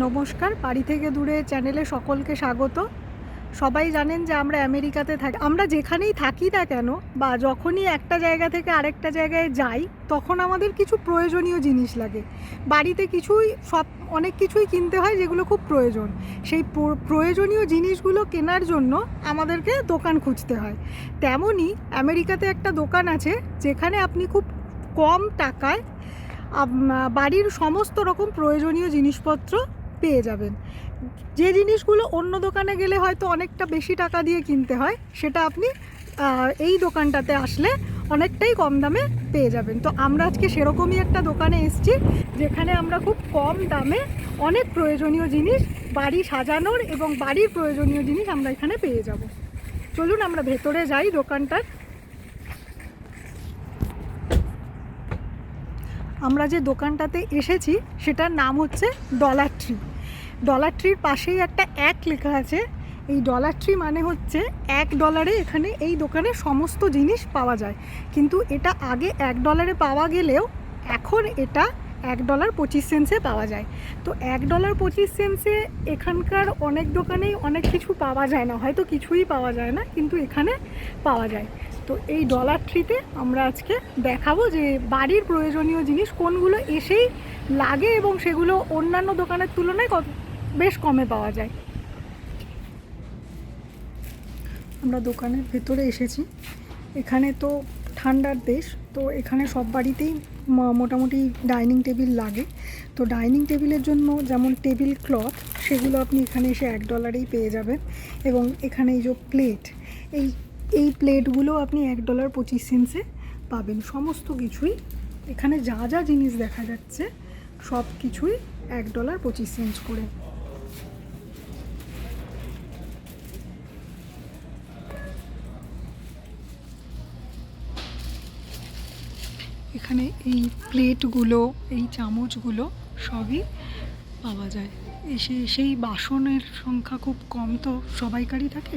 নমস্কার বাড়ি থেকে দূরে চ্যানেলে সকলকে স্বাগত। সবাই জানেন যে আমরা আমেরিকাতে থাকি। আমরা যেখানেই থাকি না কেন, বা যখনই একটা জায়গা থেকে আরেকটা জায়গায় যাই, তখন আমাদের কিছু প্রয়োজনীয় জিনিস লাগে। বাড়িতে কিছুই, সব, অনেক কিছুই কিনতে হয় যেগুলো খুব প্রয়োজন। সেই প্রয়োজনীয় জিনিসগুলো কেনার জন্য আমাদেরকে দোকান খুঁজতে হয়। তেমনই আমেরিকাতে একটা দোকান আছে, যেখানে আপনি খুব কম টাকায় বাড়ির সমস্ত রকম প্রয়োজনীয় জিনিসপত্র পেয়ে যাবেন। যে জিনিসগুলো অন্য দোকানে গেলে হয়তো অনেকটা বেশি টাকা দিয়ে কিনতে হয়, সেটা আপনি এই দোকানটাতে আসলে অনেকটাই কম দামে পেয়ে যাবেন। তো আমরা আজকে সেরকমই একটা দোকানে এসেছি, যেখানে আমরা খুব কম দামে অনেক প্রয়োজনীয় জিনিস, বাড়ি সাজানোর এবং বাড়ির প্রয়োজনীয় জিনিস আমরা এখানে পেয়ে যাব। চলুন আমরা ভেতরে যাই দোকানটার। আমরা যে দোকানটাতে এসেছি, সেটার নাম হচ্ছে ডলার ট্রি। ডলার ট্রির পাশেই একটা এক লেখা আছে। এই ডলার ট্রি মানে হচ্ছে এক ডলারে এখানে এই দোকানে সমস্ত জিনিস পাওয়া যায়। কিন্তু এটা আগে এক ডলারে পাওয়া গেলেও এখন এটা এক ডলার পঁচিশ সেন্সে পাওয়া যায়। তো এক ডলার পঁচিশ সেন্সে এখানকার অনেক দোকানেই অনেক কিছু পাওয়া যায় না। হয়তো কিছুই পাওয়া যায় না, কিন্তু এখানে পাওয়া যায়। তো এই ডলার ট্রিতে আমরা আজকে দেখাবো যে বাড়ির প্রয়োজনীয় জিনিস কোনগুলো এসেই লাগে এবং সেগুলো অন্যান্য দোকানের তুলনায় কত বেশ কমে পাওয়া যায়। আমরা দোকানের ভেতরে এসেছি। এখানে তো ঠান্ডার দেশ, তো এখানে সব বাড়িতেই মোটামুটি ডাইনিং টেবিল লাগে। তো ডাইনিং টেবিলের জন্য যেমন টেবিল ক্লথ, সেগুলো আপনি এখানে এসে এক ডলারেই পেয়ে যাবেন। এবং এখানে এই যে প্লেট, এই এই প্লেটগুলো আপনি এক ডলার পঁচিশ সেন্সে পাবেন। সমস্ত কিছুই এখানে যা যা জিনিস দেখা যাচ্ছে, সব কিছুই এক ডলার পঁচিশ সেন্স করে। এখানে এই প্লেটগুলো, এই চামচগুলো সবই পাওয়া যায়। এসে সেই বাসনের সংখ্যা খুব কম তো সবাইকারই থাকে,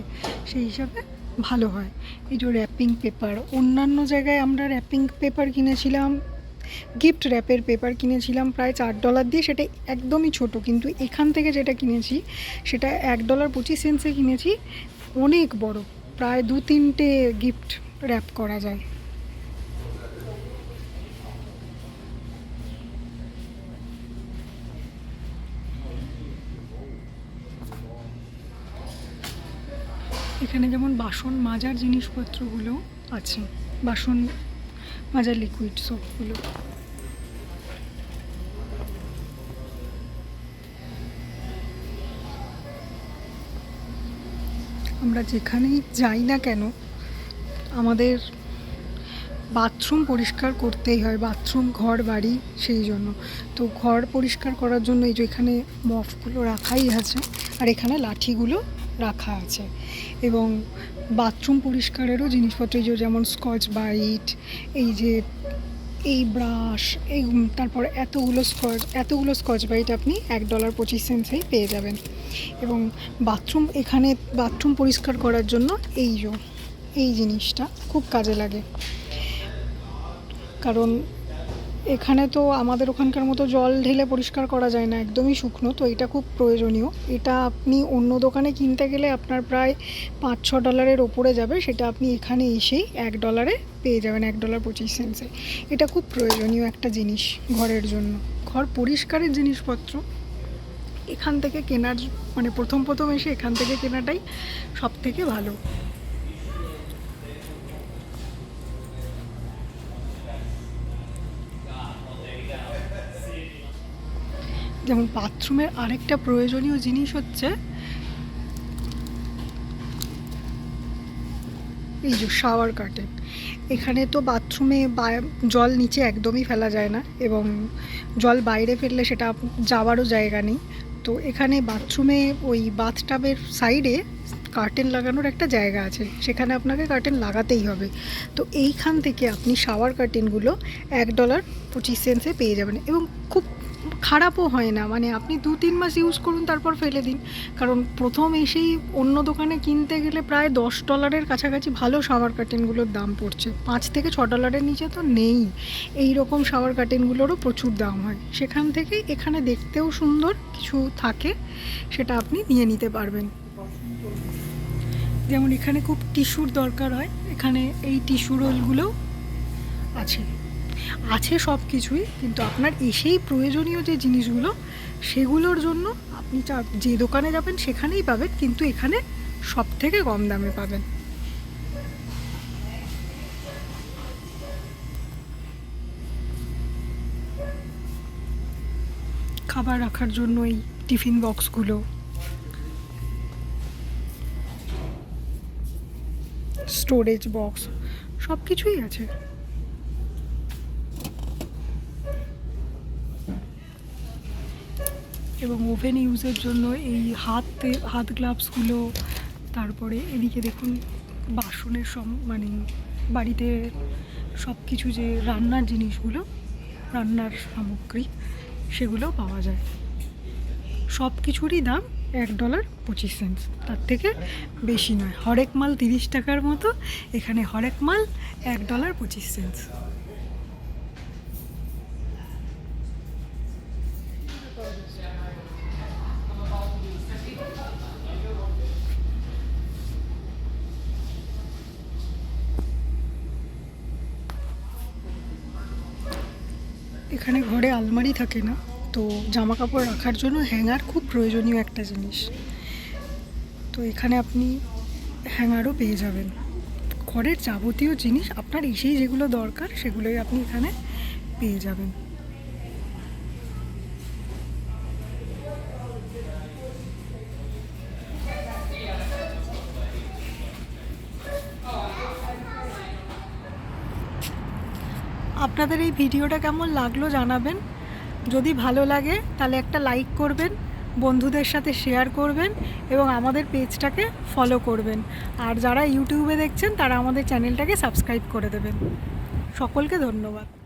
সেই হিসাবে ভালো হয়। এই যে র্যাপিং পেপার অন্যান্য জায়গায় আমরা র্যাপিং পেপার কিনেছিলাম গিফট র্যাপের পেপার কিনেছিলাম, প্রায় চার ডলার দিয়ে সেটা একদমই ছোট, কিন্তু এখান থেকে যেটা কিনেছি, সেটা এক ডলার পঁচিশ সেন্সে কিনেছি, অনেক বড়, প্রায় দু তিনটে গিফট র্যাপ করা যায়। এখানে যেমন বাসন মাজার জিনিসপত্রগুলো আছে, বাসন মাজার লিকুইড সোপগুলো আমরা যেখানেই যাই না কেন, আমাদের বাথরুম পরিষ্কার করতেই হয়, বাথরুম, ঘর, বাড়ি, সেই জন্য। তো ঘর পরিষ্কার করার জন্য এই যে এখানে মফগুলো রাখাই আছে, আর এখানে লাঠিগুলো রাখা আছে। এবং বাথরুম পরিষ্কারেরও জিনিসপত্র, এই যেমন স্কচ বাইট, এই যে এই ব্রাশ, এই তারপর এতগুলো স্কচ এতগুলো স্কচ বাইট আপনি এক ডলার পঁচিশ সেন্সেই পেয়ে যাবেন। এবং বাথরুম এখানে বাথরুম পরিষ্কার করার জন্য এই যে, এই জিনিসটা খুব কাজে লাগে। কারণ এখানে তো আমাদের ওখানকার মতো জল ঢেলে পরিষ্কার করা যায় না, একদমই শুকনো, তো এটা খুব প্রয়োজনীয়। এটা আপনি অন্য দোকানে কিনতে গেলে আপনার প্রায় পাঁচ ছ ডলারের ওপরে যাবে, সেটা আপনি এখানে এসেই এক ডলারে পেয়ে যাবেন, এক ডলার পঁচিশ সেন্সে এটা খুব প্রয়োজনীয় একটা জিনিস ঘরের জন্য। ঘর পরিষ্কারের জিনিসপত্র? এখান থেকে কেনার মানে প্রথম প্রথম এসে এখান থেকে কেনাটাই সব থেকে ভালো। যেমন বাথরুমের আরেকটা প্রয়োজনীয় জিনিস হচ্ছে এই যে শাওয়ার কার্টেন এখানে তো বাথরুমে জল নিচে একদমই ফেলা যায় না এবং জল বাইরে ফেললে সেটা যাওয়ারও জায়গা নেই। তো এখানে বাথরুমে ওই বাথটাবের সাইডে কার্টেন লাগানোর একটা জায়গা আছে। সেখানে আপনাকে কার্টেন লাগাতেই হবে। তো এইখান থেকে আপনি শাওয়ার কার্টেনগুলো এক ডলার পঁচিশ সেন্সে পেয়ে যাবেন এবং খুব খারাপও হয় না। মানে আপনি দু, তিন মাস ইউজ করুন, তারপর ফেলে দিন। কারণ প্রথম এসেই অন্য দোকানে কিনতে গেলে প্রায় দশ ডলারের কাছাকাছি ভালো শাওয়ার কার্টেনগুলোর দাম পড়ছে। পাঁচ থেকে ছ ডলারের নিচে তো নেই। এই রকম শাওয়ার কার্টেনগুলোরও প্রচুর দাম হয়। সেখান থেকে এখানে দেখতেও সুন্দর, কিছু থাকে, সেটা আপনি নিয়ে নিতে পারবেন। যেমন এখানে খুব টিস্যুর দরকার হয়। এখানে এই টিস্যু রোলগুলোও আছে। আছে সব কিছুই, কিন্তু আপনার এসেই প্রয়োজনীয় যে জিনিসগুলো, সেগুলোর জন্য আপনি যে দোকানে যাবেন সেখানেই পাবেন, কিন্তু এখানে সব থেকে কম দামে পাবেন। খাবার রাখার জন্য এই টিফিন বক্সগুলো। স্টোরেজ বক্স সব কিছুই আছে। এবং ওভেন ইউজের জন্য এই হাতে, হাত গ্লাভসগুলো তারপরে এদিকে দেখুন বাসনের সম মানে বাড়িতে সব কিছু যে রান্নার জিনিসগুলো, রান্নার সামগ্রী, সেগুলো পাওয়া যায়। সব কিছুরই দাম এক ডলার পঁচিশ সেন্ট তার থেকে বেশি নয়। হরেক মাল তিরিশ টাকার মতো। এখানে হরেক মাল এক ডলার পঁচিশ সেন্ট এখানে ঘরে আলমারি থাকে না, তো জামা কাপড় রাখার জন্য হ্যাঙ্গার খুব প্রয়োজনীয় একটা জিনিস। তো এখানে আপনি হ্যাঙ্গারও পেয়ে যাবেন। ঘরের যাবতীয় জিনিস আপনার এসেই যেগুলো দরকার সেগুলোই আপনি এখানে পেয়ে যাবেন। আপনাদের এই ভিডিওটা কেমন লাগল জানাবেন। যদি ভালো লাগে, তাহলে একটা লাইক করবেন, বন্ধুদের সাথে শেয়ার করবেন এবং আমাদের পেজটাকে ফলো করবেন। আর যারা ইউটিউবে দেখছেন, তারা আমাদের চ্যানেলটাকে সাবস্ক্রাইব করে দেবেন। সকলকে ধন্যবাদ।